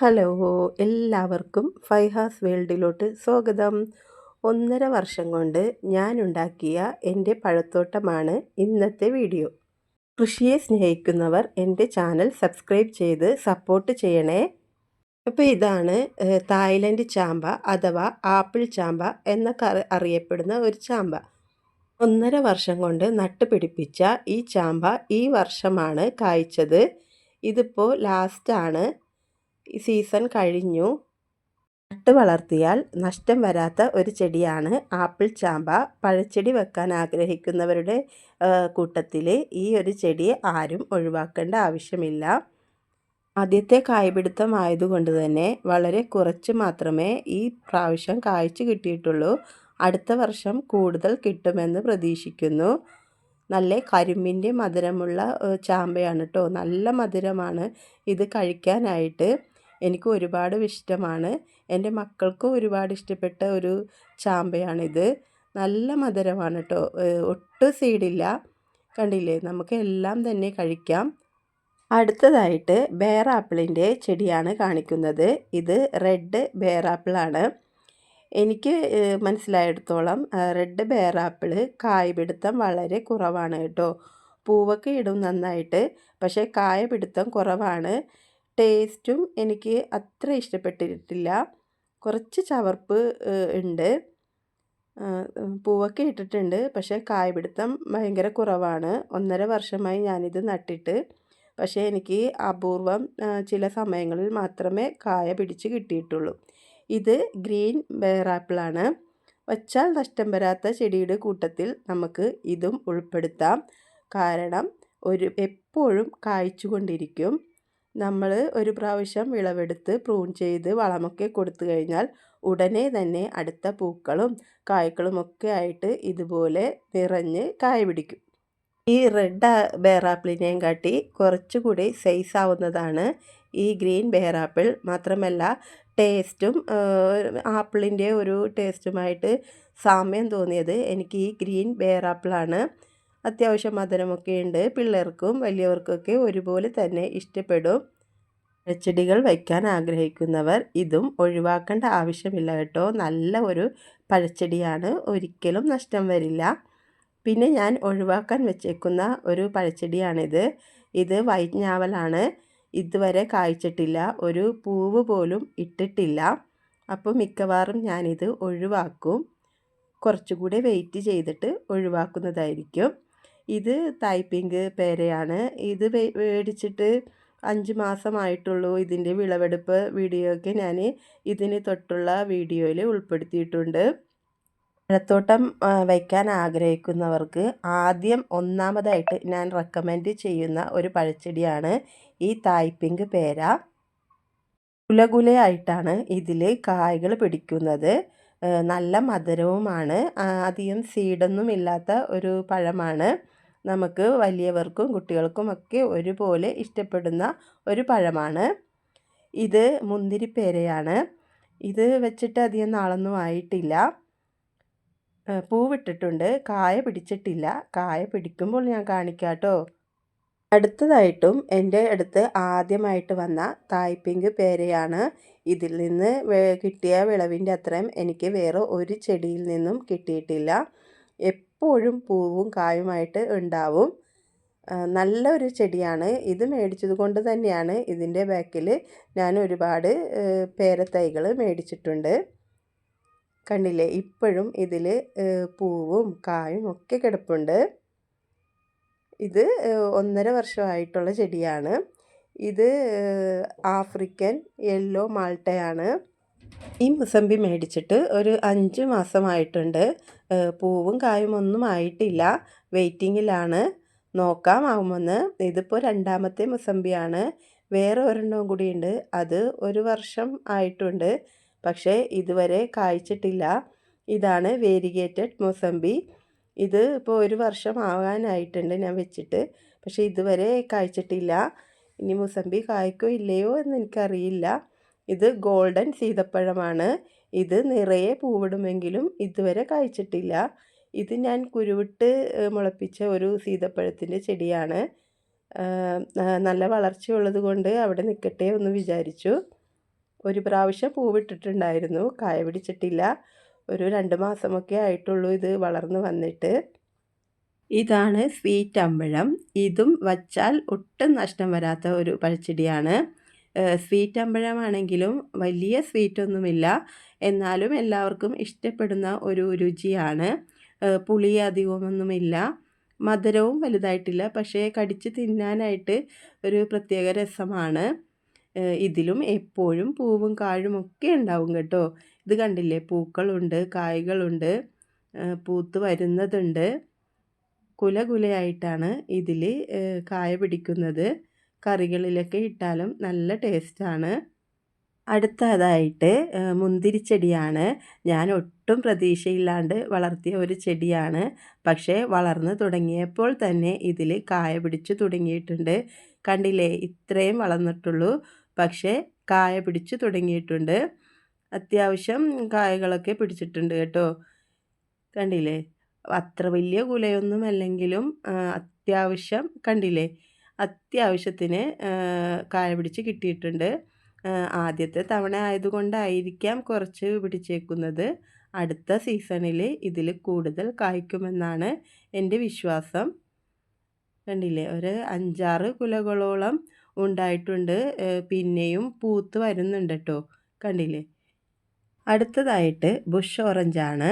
Hello എല്ലാവർക്കും ഫൈഹാസ് വേൾഡിലോട്ട് സ്വാഗതം. ഒന്നര വർഷം കൊണ്ട് ഞാൻ ഉണ്ടാക്കിയ എന്റെ പഴത്തോട്ടമാണ് ഇന്നത്തെ വീഡിയോ. കൃഷിയെ സ്നേഹിക്കുന്നവർ എന്റെ ചാനൽ സബ്സ്ക്രൈബ് ചെയ്ത് സപ്പോർട്ട് ചെയ്യണേ. അപ്പോൾ ഇതാണ് തായ്ലൻഡ് ചാമ്പ അഥവാ ആപ്പിൾ ചാമ്പ എന്നൊക്കെ അറിയപ്പെടുന്ന ഒരു ചാമ്പ. ഒന്നര വർഷം കൊണ്ട് നട്ടുപിടിപ്പിച്ച ഈ ചാമ്പ ഈ വർഷമാണ് കായ്ച്ചത്. ഇതിപ്പോൾ ലാസ്റ്റാണ് സീസൺ കഴിഞ്ഞു. നട്ട് വളർത്തിയാൽ നഷ്ടം വരാത്ത ഒരു ചെടിയാണ് ആപ്പിൾ ചാമ്പ. പഴച്ചെടി വെക്കാൻ ആഗ്രഹിക്കുന്നവരുടെ കൂട്ടത്തിൽ ഈ ഒരു ചെടി ആരും ഒഴിവാക്കേണ്ട ആവശ്യമില്ല. ആദ്യത്തെ കായ്പിടുത്തം ആയതുകൊണ്ട് തന്നെ വളരെ കുറച്ച് മാത്രമേ ഈ പ്രാവശ്യം കായ്ച്ചു കിട്ടിയിട്ടുള്ളൂ. അടുത്ത വർഷം കൂടുതൽ കിട്ടുമെന്ന് പ്രതീക്ഷിക്കുന്നു. നല്ല കരിമ്പിന്റെ മധുരമുള്ള ചാമ്പയാണ് കേട്ടോ നല്ല മധുരമാണ് ഇത് കഴിക്കാനായിട്ട്. എനിക്ക് ഒരുപാട് ഇഷ്ടമാണ്. എന്റെ മക്കൾക്കും ഒരുപാട് ഇഷ്ടപ്പെട്ട ഒരു ചാമ്പയാണിത്. നല്ല മധുരമാണ് കേട്ടോ ഒട്ടും സീഡില്ല. കണ്ടില്ലേ? നമുക്ക് എല്ലാം തന്നെ കഴിക്കാം. അടുത്തതായിട്ട് ബേറാപ്പിളിന്റെ ചെടിയാണ് കാണിക്കുന്നത്. ഇത് റെഡ് ബേറാപ്പിളാണ്. എനിക്ക് മനസ്സിലായിടത്തോളം റെഡ് ബേറാപ്പിൾ കായ്പിടുത്തം വളരെ കുറവാണ് കേട്ടോ പൂവൊക്കെ ഇടും നന്നായിട്ട്. പക്ഷേ കായപിടുത്തം കുറവാണ്. ടേസ്റ്റും എനിക്ക് അത്ര ഇഷ്ടപ്പെട്ടിട്ടില്ല. കുറച്ച് ചവർപ്പ് ഉണ്ട്. പൂവൊക്കെ ഇട്ടിട്ടുണ്ട്. പക്ഷേ കായ്പിടുത്തം ഭയങ്കര കുറവാണ്. ഒന്നര വർഷമായി ഞാനിത് നട്ടിട്ട്. പക്ഷേ എനിക്ക് അപൂർവം ചില സമയങ്ങളിൽ മാത്രമേ കായ പിടിച്ച് കിട്ടിയിട്ടുള്ളൂ. ഇത് ഗ്രീൻ ബെയറാപ്പിളാണ് വച്ചാൽ നഷ്ടം വരാത്ത ചെടിയുടെ കൂട്ടത്തിൽ നമുക്ക് ഇതും ഉൾപ്പെടുത്താം. കാരണം ഒരു എപ്പോഴും കായ്ച്ചുകൊണ്ടിരിക്കും നമ്മൾ ഒരു പ്രാവശ്യം വിളവെടുത്ത് പ്രൂൺ ചെയ്ത് വളമൊക്കെ കൊടുത്തു കഴിഞ്ഞാൽ ഉടനെ തന്നെ അടുത്ത പൂക്കളും കായ്ക്കളുമൊക്കെ ആയിട്ട് ഇതുപോലെ നിറഞ്ഞ് കായ പിടിക്കും. ഈ റെഡ് ബേറാപ്പിളിനെയും കാട്ടി കുറച്ചുകൂടി സൈസ് ആവുന്നതാണ് ഈ ഗ്രീൻ ബേറാപ്പിൾ മാത്രമല്ല ടേസ്റ്റും ആപ്പിളിന്റെ ഒരു ടേസ്റ്റുമായിട്ട് സാമ്യം തോന്നിയത് എനിക്ക് ഈ ഗ്രീൻ ബേറാപ്പിളാണ് അത്യാവശ്യം മധുരമൊക്കെ ഉണ്ട്. പിള്ളേർക്കും വലിയവർക്കൊക്കെ ഒരുപോലെ തന്നെ ഇഷ്ടപ്പെടും. പച്ചടികൾ വയ്ക്കാൻ ആഗ്രഹിക്കുന്നവർ ഇതും ഒഴിവാക്കേണ്ട ആവശ്യമില്ല കേട്ടോ. നല്ല ഒരു പഴച്ചെടിയാണ്. ഒരിക്കലും നഷ്ടം വരില്ല. പിന്നെ ഞാൻ ഒഴിവാക്കാൻ വെച്ചേക്കുന്ന ഒരു പഴച്ചെടിയാണിത്. ഇത് വൈറ്റ് ഞാവലാണ്. ഇതുവരെ കായ്ച്ചിട്ടില്ല. ഒരു പൂവ് പോലും ഇട്ടിട്ടില്ല. അപ്പോൾ മിക്കവാറും ഞാനിത് ഒഴിവാക്കും. കുറച്ചുകൂടെ വെയിറ്റ് ചെയ്തിട്ട് ഒഴിവാക്കുന്നതായിരിക്കും. ഇത് തായ്പിങ്ക് പേരയാണ്. ഇത് മേടിച്ചിട്ട് അഞ്ച് മാസമായിട്ടുള്ളൂ ഇതിന്റെ വിളവെടുപ്പ് വീഡിയോ ഒക്കെ ഞാൻ ഇതിന് തൊട്ടുള്ള വീഡിയോയിൽ ഉൾപ്പെടുത്തിയിട്ടുണ്ട്. പഴത്തോട്ടം വയ്ക്കാൻ ആഗ്രഹിക്കുന്നവർക്ക് ആദ്യം ഒന്നാമതായിട്ട് ഞാൻ റെക്കമെൻഡ് ചെയ്യുന്ന ഒരു പഴച്ചെടിയാണ് ഈ തായ്പിങ്ക് പേര. കുലകുലയായിട്ടാണ് ഇതിൽ കായകൾ പിടിക്കുന്നത്. നല്ല മധുരവുമാണ്. അധികം സീഡൊന്നും ഇല്ലാത്ത ഒരു പഴമാണ്. നമുക്ക് വലിയവർക്കും കുട്ടികൾക്കും ഒക്കെ ഒരുപോലെ ഇഷ്ടപ്പെടുന്ന ഒരു പഴമാണ്. ഇത് മുന്തിരിപ്പേരയാണ്. ഇത് വെച്ചിട്ട് അധികം നാളൊന്നും ആയിട്ടില്ല. പൂവിട്ടിട്ടുണ്ട്. കായ പിടിച്ചിട്ടില്ല. കായ പിടിക്കുമ്പോൾ ഞാൻ കാണിക്കാം കേട്ടോ അടുത്തതായിട്ടും എന്റെ അടുത്ത് ആദ്യമായിട്ട് വന്ന തായ്പിങ്ക് പേരയാണ്. ഇതിൽ നിന്ന് കിട്ടിയ വിളവിന്റെ അത്രയും എനിക്ക് വേറെ ഒരു ചെടിയിൽ നിന്നും കിട്ടിയിട്ടില്ല. എപ്പോഴും പൂവും കായുമായിട്ട് ഉണ്ടാവും. നല്ലൊരു ചെടിയാണ്. ഇത് മേടിച്ചത് കൊണ്ട് തന്നെയാണ് ഇതിന്റെ ബാക്കിൽ ഞാൻ ഒരുപാട് പേരത്തൈകൾ മേടിച്ചിട്ടുണ്ട്. കണ്ടില്ലേ? ഇപ്പോഴും ഇതിൽ പൂവും കായും ഒക്കെ കിടപ്പുണ്ട്. ഇത് ഒന്നര വർഷമായിട്ടുള്ള ചെടിയാണ്. ഇത് ആഫ്രിക്കൻ യെല്ലോ മാൾട്ടയാണ്. ഈ മുസമ്പി മേടിച്ചിട്ട് ഒരു അഞ്ച് മാസമായിട്ടുണ്ട്. പൂവും കായും ഒന്നും ആയിട്ടില്ല. വെയിറ്റിങ്ങിലാണ്. നോക്കാം ആവുമെന്ന്. ഇതിപ്പോൾ രണ്ടാമത്തെ മുസമ്പിയാണ്. വേറെ ഒരെണ്ണവും കൂടിയുണ്ട്. അത് ഒരു വർഷം ആയിട്ടുണ്ട്. പക്ഷേ ഇതുവരെ കായ്ച്ചിട്ടില്ല. ഇതാണ് വേരിഗേറ്റഡ് മുസമ്പി. ഇത് ഇപ്പോൾ ഒരു വർഷം ആകാനായിട്ടുണ്ട് ഞാൻ വെച്ചിട്ട്. പക്ഷേ ഇതുവരെ കായ്ച്ചിട്ടില്ല. ഇനി മുസമ്പി കായ്ക്കോ ഇല്ലയോ എന്ന് എനിക്കറിയില്ല. ഇത് ഗോൾഡൻ സീതപ്പഴമാണ്. ഇത് നിറയെ പൂവിടുമെങ്കിലും ഇതുവരെ കായ്ച്ചിട്ടില്ല. ഇത് ഞാൻ കുരുവിട്ട് മുളപ്പിച്ച ഒരു സീതപ്പഴത്തിന്റെ ചെടിയാണ്. നല്ല വളർച്ചയുള്ളത് കൊണ്ട് അവിടെ നിൽക്കട്ടെ എന്ന് വിചാരിച്ചു. ഒരു പ്രാവശ്യം പൂവിട്ടിട്ടുണ്ടായിരുന്നു. കായ പിടിച്ചിട്ടില്ല. ഒരു രണ്ട് മാസമൊക്കെ ആയിട്ടുള്ളൂ ഇത് വളർന്നു വന്നിട്ട്. ഇതാണ് സ്വീറ്റ് അമ്പഴം. ഇതും വച്ചാൽ ഒട്ടും നഷ്ടം വരാത്ത ഒരു പഴച്ചെടിയാണ്. സ്വീറ്റ് അമ്പഴമാണെങ്കിലും വലിയ സ്വീറ്റ് ഒന്നുമില്ല എന്നാലും എല്ലാവർക്കും ഇഷ്ടപ്പെടുന്ന ഒരു രുചിയാണ്. പുളി അധികമൊന്നുമില്ല. മധുരവും വലുതായിട്ടില്ല. പക്ഷേ കടിച്ച് തിന്നാനായിട്ട് ഒരു പ്രത്യേക രസമാണ്. ഇതിലും എപ്പോഴും പൂവും കാഴും ഒക്കെ ഉണ്ടാവും കേട്ടോ. ഇത് കണ്ടില്ലേ? പൂക്കളുണ്ട് കായ്കളുണ്ട് പൂത്ത് വരുന്നതുണ്ട്. കുല കുലയായിട്ടാണ് ഇതിൽ കായ പിടിക്കുന്നത്. കറികളിലൊക്കെ ഇട്ടാലും നല്ല ടേസ്റ്റാണ്. അടുത്തതായിട്ട് മുന്തിരിച്ചെടിയാണ് ഞാൻ ഒട്ടും പ്രതീക്ഷയില്ലാണ്ട് വളർത്തിയ ഒരു ചെടിയാണ്. പക്ഷേ വളർന്നു തുടങ്ങിയപ്പോൾ തന്നെ ഇതിൽ കായ പിടിച്ചു തുടങ്ങിയിട്ടുണ്ട്. കണ്ടില്ലേ? ഇത്രയും വളർന്നിട്ടുള്ളൂ. പക്ഷേ കായ പിടിച്ചു തുടങ്ങിയിട്ടുണ്ട്. അത്യാവശ്യം കായകളൊക്കെ പിടിച്ചിട്ടുണ്ട് കേട്ടോ. കണ്ടില്ലേ? അത്ര വലിയ കുലയൊന്നും അല്ലെങ്കിലും അത്യാവശ്യം കണ്ടില്ലേ? അത്യാവശ്യത്തിന് കായ പിടിച്ച് കിട്ടിയിട്ടുണ്ട്. ആദ്യത്തെ തവണ ആയതുകൊണ്ടായിരിക്കാം കുറച്ച് പിടിച്ചേക്കുന്നത്. അടുത്ത സീസണിൽ ഇതിൽ കൂടുതൽ കായ്ക്കുമെന്നാണ് എന്റെ വിശ്വാസം. കണ്ടില്ലേ? ഒരു അഞ്ചാറ് കുലകളോളം ഉണ്ടായിട്ടുണ്ട്. പിന്നെയും പൂത്ത് വരുന്നുണ്ട് കേട്ടോ കണ്ടില്ലേ? അടുത്തതായിട്ട് ബുഷ് ഓറഞ്ചാണ്.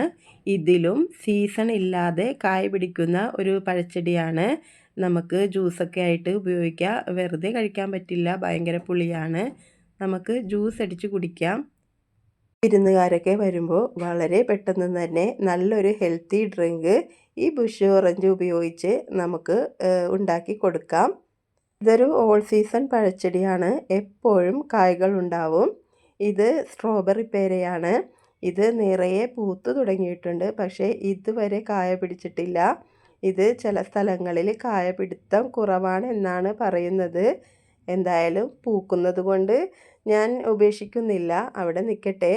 ഇതിലും സീസൺ ഇല്ലാതെ കായ പിടിക്കുന്ന ഒരു പഴച്ചെടിയാണ്. നമുക്ക് ജ്യൂസൊക്കെ ആയിട്ട് ഉപയോഗിക്കാം. വെറുതെ കഴിക്കാൻ പറ്റില്ല. ഭയങ്കര പുളിയാണ്. നമുക്ക് ജ്യൂസ് അടിച്ച് കുടിക്കാം. വിരുന്നുകാരൊക്കെ വരുമ്പോൾ വളരെ പെട്ടെന്ന് തന്നെ നല്ലൊരു ഹെൽത്തി ഡ്രിങ്ക് ഈ ബുഷ് ഓറഞ്ച് ഉപയോഗിച്ച് നമുക്ക് ഉണ്ടാക്കി കൊടുക്കാം. ഇതൊരു ഓൾ സീസൺ പഴച്ചെടിയാണ്. എപ്പോഴും കായ്കൾ ഉണ്ടാവും. ഇത് സ്ട്രോബെറി പേരയാണ്. ഇത് നിറയെ പൂത്തു തുടങ്ങിയിട്ടുണ്ട്. പക്ഷേ ഇതുവരെ കായ പിടിച്ചിട്ടില്ല. ഇത് ചില സ്ഥലങ്ങളിൽ കായ പിടുത്തം കുറവാണ് എന്നാണ് പറയുന്നത്. എന്തായാലും പൂക്കുന്നത് കൊണ്ട് ഞാൻ ഉപേക്ഷിക്കുന്നില്ല. അവിടെ നിൽക്കട്ടെ.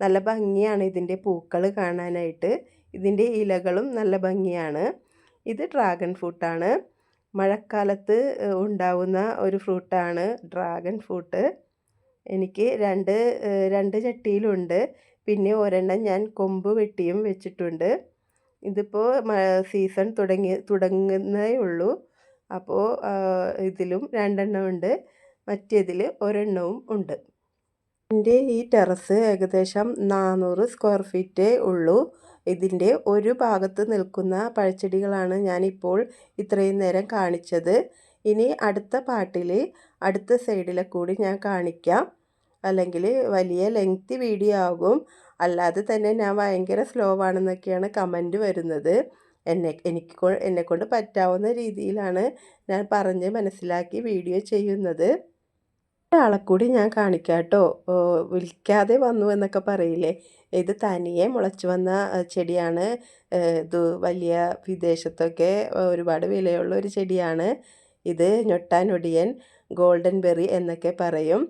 നല്ല ഭംഗിയാണ് ഇതിന്റെ പൂക്കൾ കാണാനായിട്ട്. ഇതിന്റെ ഇലകളും നല്ല ഭംഗിയാണ്. ഇത് ഡ്രാഗൺ ഫ്രൂട്ടാണ്. മഴക്കാലത്ത് ഉണ്ടാവുന്ന ഒരു ഫ്രൂട്ടാണ് ഡ്രാഗൺ ഫ്രൂട്ട്. എനിക്ക് രണ്ട് രണ്ട് ചട്ടിയിലുണ്ട്. പിന്നെ ഒരെണ്ണം ഞാൻ കൊമ്പ് വെട്ടിയും വെച്ചിട്ടുണ്ട്. ഇതിപ്പോൾ സീസൺ തുടങ്ങി തുടങ്ങുന്നേ ഉള്ളൂ. അപ്പോൾ ഇതിലും രണ്ടെണ്ണം ഉണ്ട് മറ്റേതിൽ ഒരെണ്ണവും ഉണ്ട്. എന്റെ ഈ ടെറസ് ഏകദേശം നാനൂറ് സ്ക്വയർ ഫീറ്റേ ഉള്ളൂ. ഇതിന്റെ ഒരു ഭാഗത്ത് നിൽക്കുന്ന പഴച്ചെടികളാണ് ഞാനിപ്പോൾ ഇത്രയും നേരം കാണിച്ചത്. ഇനി അടുത്ത പാട്ടിൽ അടുത്ത സൈഡിലെ കൂടി ഞാൻ കാണിക്കാം. അല്ലെങ്കിൽ വലിയ ലെങ്തി വീഡിയോ ആകും. അല്ലാതെ തന്നെ ഞാൻ ഭയങ്കര സ്ലോ ആണെന്നൊക്കെയാണ് കമന്റ് വരുന്നത്. എന്നെ എനിക്ക് എന്നെക്കൊണ്ട് പറ്റാവുന്ന രീതിയിലാണ് ഞാൻ പറഞ്ഞ് മനസ്സിലാക്കി വീഡിയോ ചെയ്യുന്നത്. ഒരാളെ കൂടി ഞാൻ കാണിക്കാം കേട്ടോ വിളിക്കാതെ വന്നു എന്നൊക്കെ പറയില്ലേ? ഇത് തനിയെ മുളച്ചു വന്ന ചെടിയാണ്. ഇത് വലിയ വിദേശത്തൊക്കെ ഒരുപാട് വിലയുള്ള ഒരു ചെടിയാണ്. ഇത് ഞൊട്ടാനൊടിയൻ ഗോൾഡൻ ബെറി എന്നൊക്കെ പറയും.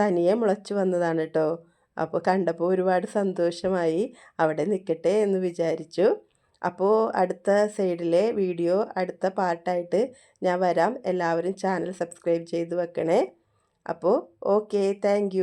തനിയെ മുളച്ചു വന്നതാണ് കേട്ടോ അപ്പോൾ കണ്ടപ്പോൾ ഒരുപാട് സന്തോഷമായി. അവിടെ നിൽക്കട്ടെ എന്ന് വിചാരിച്ചു. അപ്പോൾ അടുത്ത സൈഡിലെ വീഡിയോ അടുത്ത പാർട്ടായിട്ട് ഞാൻ വരാം. എല്ലാവരും ചാനൽ സബ്സ്ക്രൈബ് ചെയ്ത് വെക്കണേ. അപ്പോൾ ഓക്കെ താങ്ക്